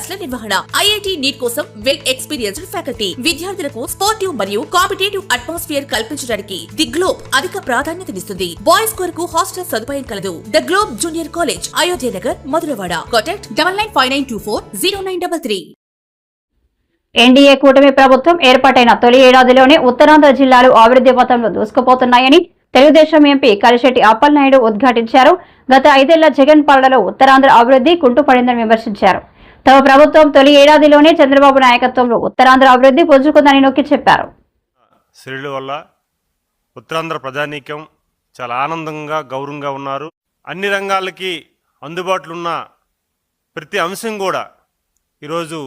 క్లాసుల నిర్వహణ. IIT NEET కోసం వెల్ ఎక్స్పీరియన్స్డ్ ఫ్యాకల్టీ. విద్యార్థులకు స్పోర్టివ్ మరియు కాంపిటేటివ్ అట్మాస్ఫియర్ కల్పించడానికి ది గ్లోబ్ అధిక ప్రాధాన్యతనిస్తుంది బాయ్స్ కొరకు హాస్టల్ సదుపాయం కలదు. The globe junior college Ayodhya Nagar Madhurawada. Contact double nine five nine two four zero nine double three. NDA కూటమి ప్రభుత్వం ఏర్పాటైన తొలి ఏడాదిలోనే ఉత్తరాంధ్ర జిల్లాలు అభివృద్ధి పథంలో దూసుకుపోతున్నాయని తెలుగుదేశం ఎంపీ కలిశెట్టి అప్పలనాయుడు ఉద్ఘాటించారు. గత ఐదేళ్ళ జగన్ పాలనలో ఉత్తరాంధ్ర అభివృద్ధి కుంటుపడిందని విమర్శించారు. తమ ప్రభుత్వం తొలి ఏడాదిలోనే చంద్రబాబు నాయకత్వంలో ఉత్తరాంధ్ర అభివృద్ధి పుంజుకుందని నొక్కి చెప్పారు. శ్రీల వల్ల ఉత్తరాంధ్ర ప్రజానీకం చాలా ఆనందంగా గౌరవంగా ఉన్నారు. అన్ని రంగాలకి అందుబాటులో ఉన్న ప్రతి అంశం కూడా ఈరోజు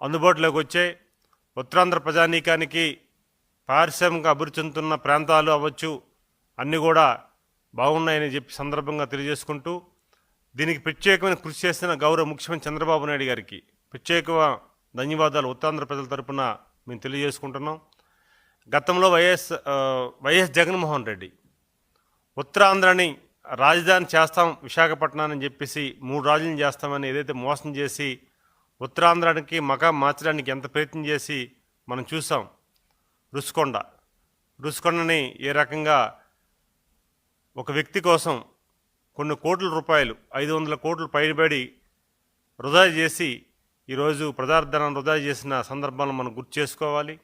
అందుబాటులోకి వచ్చాయి. ఉత్తరాంధ్ర ప్రజానీకానికి పారిశ్రామిక అభివృద్ధి చెందుతున్న ప్రాంతాలు అవ్వచ్చు అన్నీ కూడా బాగున్నాయని చెప్పి సందర్భంగా తెలియజేసుకుంటూ దీనికి ప్రత్యేకమైన కృషి చేసిన గౌరవ ముఖ్యమంత్రి చంద్రబాబు నాయుడు గారికి ప్రత్యేక ధన్యవాదాలు. ఉత్తరాంధ్ర ప్రజల తరపున మేము తెలియజేసుకుంటున్నాం. గతంలో వైఎస్ వైఎస్ జగన్మోహన్ రెడ్డి ఉత్తరాంధ్రని రాజధాని చేస్తాం విశాఖపట్నం అని చెప్పేసి మూడు రాజులను చేస్తామని ఏదైతే మోసం చేసి ఉత్తరాంధ్రానికి మకా మార్చడానికి ఎంత ప్రయత్నం చేసి మనం చూసాం. రుషికొండ రుషికొండని ఏ రకంగా ఒక వ్యక్తి కోసం కొన్ని కోట్ల రూపాయలు ఐదు వందల కోట్లు పైబడి వృధా చేసి ఈరోజు ప్రజార్థనాన్ని వృధా చేసిన సందర్భాలను మనం గుర్తు చేసుకోవాలి.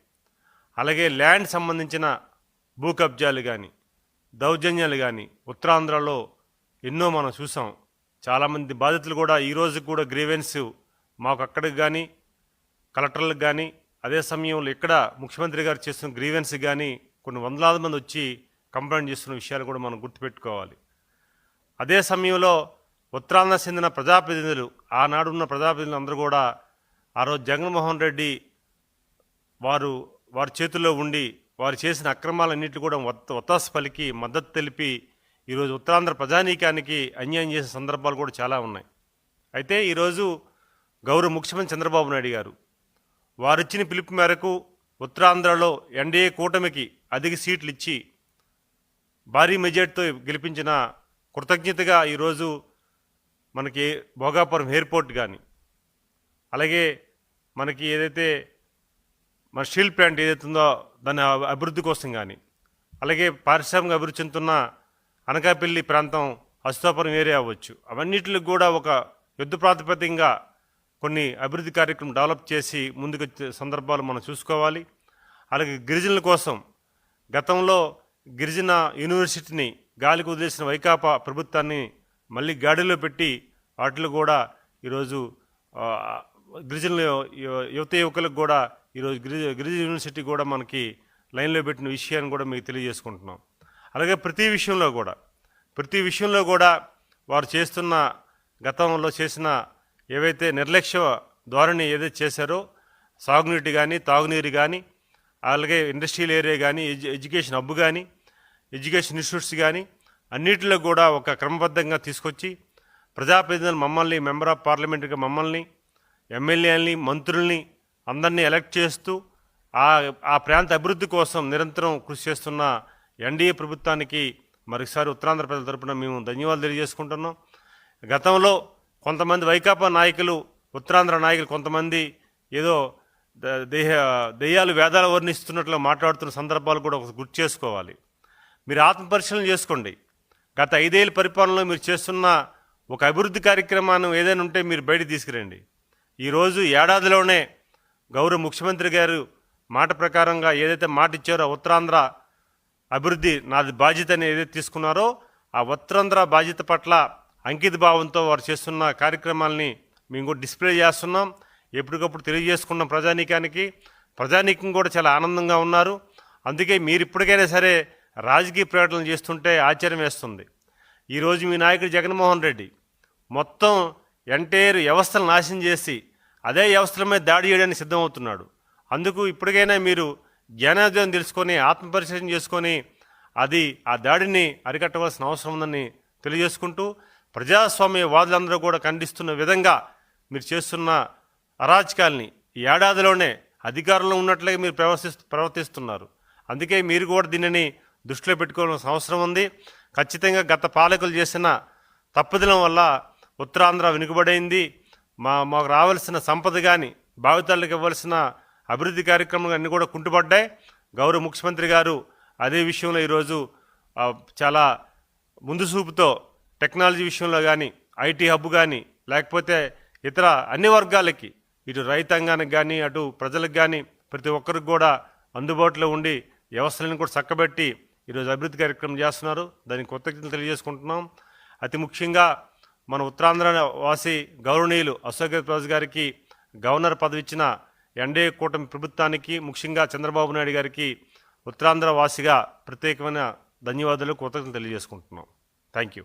అలాగే ల్యాండ్ సంబంధించిన భూ కబ్జాలు కానీ దౌర్జన్యాలు కానీ ఉత్తరాంధ్రలో ఎన్నో మనం చూసాం. చాలామంది బాధితులు కూడా ఈ కూడా గ్రీవెన్స్ మాకు అక్కడికి కానీ కలెక్టర్లకు కానీ అదే సమయంలో ఇక్కడ ముఖ్యమంత్రి గారు చేస్తున్న గ్రీవెన్స్ కానీ కొన్ని వందలాది మంది వచ్చి కంప్లైంట్ చేస్తున్న విషయాలు కూడా మనం గుర్తుపెట్టుకోవాలి. అదే సమయంలో ఉత్తరాంధ్ర చెందిన ప్రజాప్రతినిధులు ఆనాడున్న ప్రజాప్రతినిధులు అందరూ కూడా ఆ రోజు జగన్మోహన్ రెడ్డి వారు వారి చేతుల్లో ఉండి వారు చేసిన అక్రమాలన్నింటినీ కూడా ఒత్తాసు పలికి మద్దతు తెలిపి ఈరోజు ఉత్తరాంధ్ర ప్రజానీకానికి అన్యాయం చేసిన సందర్భాలు కూడా చాలా ఉన్నాయి. అయితే ఈరోజు గౌరవ ముఖ్యమంత్రి చంద్రబాబు నాయుడు గారు వారిచ్చిన పిలుపు మేరకు ఉత్తరాంధ్రలో ఎన్డీఏ కూటమికి అధిక సీట్లు ఇచ్చి భారీ మెజార్టీతో గెలిపించిన కృతజ్ఞతగా ఈరోజు మనకి భోగాపురం ఎయిర్పోర్ట్ కానీ అలాగే మనకి ఏదైతే మన స్టీల్ ప్లాంట్ ఏదైతే ఉందో దాని అభివృద్ధి కోసం కానీ అలాగే పారిశ్రామిక అభివృద్ధి చెందుతున్న అనకాపల్లి ప్రాంతం అశుతాపురం ఏరియా అవ్వచ్చు అవన్నిటికి కూడా ఒక యుద్ధ ప్రాతిపదికంగా కొన్ని అభివృద్ధి కార్యక్రమం డెవలప్ చేసి ముందుకు సందర్భాలు మనం చూసుకోవాలి. అలాగే గిరిజనుల కోసం గతంలో గిరిజన యూనివర్సిటీని గాలికి వదిలేసిన వైకాపా ప్రభుత్వాన్ని మళ్ళీ గాడిలో పెట్టి వాటిలో కూడా ఈరోజు ఆ, గిరిజనుల యువత యువకులకు కూడా ఈరోజు గిరిజ గిరిజన యూనివర్సిటీ కూడా మనకి లైన్లో పెట్టిన విషయాన్ని కూడా మీకు తెలియజేసుకుంటున్నాం. అలాగే ప్రతి విషయంలో కూడా ప్రతి విషయంలో కూడా వారు చేస్తున్న గతంలో చేసిన ఏవైతే నిర్లక్ష్య ధోరణి ఏదైతే చేశారో సాగునీటి కానీ తాగునీరు కానీ అలాగే ఇండస్ట్రియల్ ఏరియా కానీ ఎడ్యు ఎడ్యుకేషన్ హబ్ కానీ ఎడ్యుకేషన్ ఇన్స్టిట్యూట్స్ కానీ అన్నిటిలో కూడా ఒక క్రమబద్ధంగా తీసుకొచ్చి ప్రజాప్రతినిధులు మమ్మల్ని మెంబర్ ఆఫ్ పార్లమెంట్గా మమ్మల్ని ఎమ్మెల్యేలని మంత్రుల్ని అందరినీ ఎలక్ట్ చేస్తూ ఆ ఆ ప్రాంత అభివృద్ధి కోసం నిరంతరం కృషి చేస్తున్న ఎన్డీఏ ప్రభుత్వానికి మరొకసారి ఉత్తరాంధ్ర ప్రజల తరపున మేము ధన్యవాదాలు తెలియజేసుకుంటున్నాం. గతంలో కొంతమంది వైకాపా నాయకులు ఉత్తరాంధ్ర నాయకులు కొంతమంది ఏదో దేహ దెయ్యాలు వేదాలు వర్ణిస్తున్నట్లు మాట్లాడుతున్న సందర్భాలు కూడా ఒకటి గుర్తు చేసుకోవాలి. మీరు ఆత్మపరిశీలన చేసుకోండి. గత ఐదేళ్ళ పరిపాలనలో మీరు చేస్తున్న ఒక అభివృద్ధి కార్యక్రమాన్ని ఏదైనా ఉంటే మీరు బయట తీసుకురండి. ఈరోజు ఏడాదిలోనే గౌరవ ముఖ్యమంత్రి గారు మాట ప్రకారంగా ఏదైతే మాట ఇచ్చారో ఉత్తరాంధ్ర అభివృద్ధి నాది బాధ్యత అని ఏదైతే తీసుకున్నారో ఆ ఉత్తరాంధ్ర బాధ్యత పట్ల అంకిత భావంతో వారు చేస్తున్న కార్యక్రమాల్ని మేము కూడా డిస్ప్లే చేస్తున్నాం. ఎప్పటికప్పుడు తెలియజేసుకున్నాం ప్రజానీకానికి. ప్రజానీకం కూడా చాలా ఆనందంగా ఉన్నారు. అందుకే మీరు ఇప్పటికైనా సరే రాజకీయ ప్రకటనలు చేస్తుంటే ఆశ్చర్యం వేస్తుంది. ఈరోజు మీ నాయకుడు జగన్మోహన్ రెడ్డి మొత్తం ఎంటైర్ వ్యవస్థలు నాశనం చేసి అదే వ్యవస్థల మీద దాడి చేయడానికి సిద్ధమవుతున్నాడు. అందుకు ఇప్పటికైనా మీరు జ్ఞానోదయం తెలుసుకొని ఆత్మపరిశీలన చేసుకొని అది ఆ దాడిని అరికట్టవలసిన అవసరం ఉందని తెలియజేసుకుంటూ ప్రజాస్వామ్య వాదులందరూ కూడా ఖండిస్తున్న విధంగా మీరు చేస్తున్న అరాచకాల్ని ఈ ఏడాదిలోనే అధికారంలో ఉన్నట్లే మీరు ప్రవర్తిస్తు ప్రవర్తిస్తున్నారు. అందుకే మీరు కూడా దీనిని దృష్టిలో పెట్టుకోవాల్సిన అవసరం ఉంది. ఖచ్చితంగా గత పాలకులు చేసిన తప్పుదలం వల్ల ఉత్తరాంధ్ర వెనుకబడైంది. మా మాకు రావాల్సిన సంపద కానీ భావితరాలకు ఇవ్వాల్సిన అభివృద్ధి కార్యక్రమాలు అన్నీ కూడా కుంటుపడ్డాయి. గౌరవ ముఖ్యమంత్రి గారు అదే విషయంలో ఈరోజు చాలా ముందు చూపుతో టెక్నాలజీ విషయంలో కానీ ఐటీ హబ్ కానీ లేకపోతే ఇతర అన్ని వర్గాలకి ఇటు రైతాంగానికి కానీ అటు ప్రజలకు కానీ ప్రతి ఒక్కరికి కూడా అందుబాటులో ఉండి వ్యవస్థలను కూడా చక్కబెట్టి ఈరోజు అభివృద్ధి కార్యక్రమం చేస్తున్నారు. దానికి కృతజ్ఞతలు తెలియజేసుకుంటున్నాం. అతి ముఖ్యంగా మన ఉత్తరాంధ్ర వాసి గౌరవనీయులు అశోక్ రాజు గారికి గవర్నర్ పదవి ఇచ్చిన ఎన్డీఏ కూటమి ప్రభుత్వానికి ముఖ్యంగా చంద్రబాబు నాయుడు గారికి ఉత్తరాంధ్ర వాసిగా ప్రత్యేకమైన ధన్యవాదాలు కృతజ్ఞతలు తెలియజేసుకుంటున్నాం. Thank you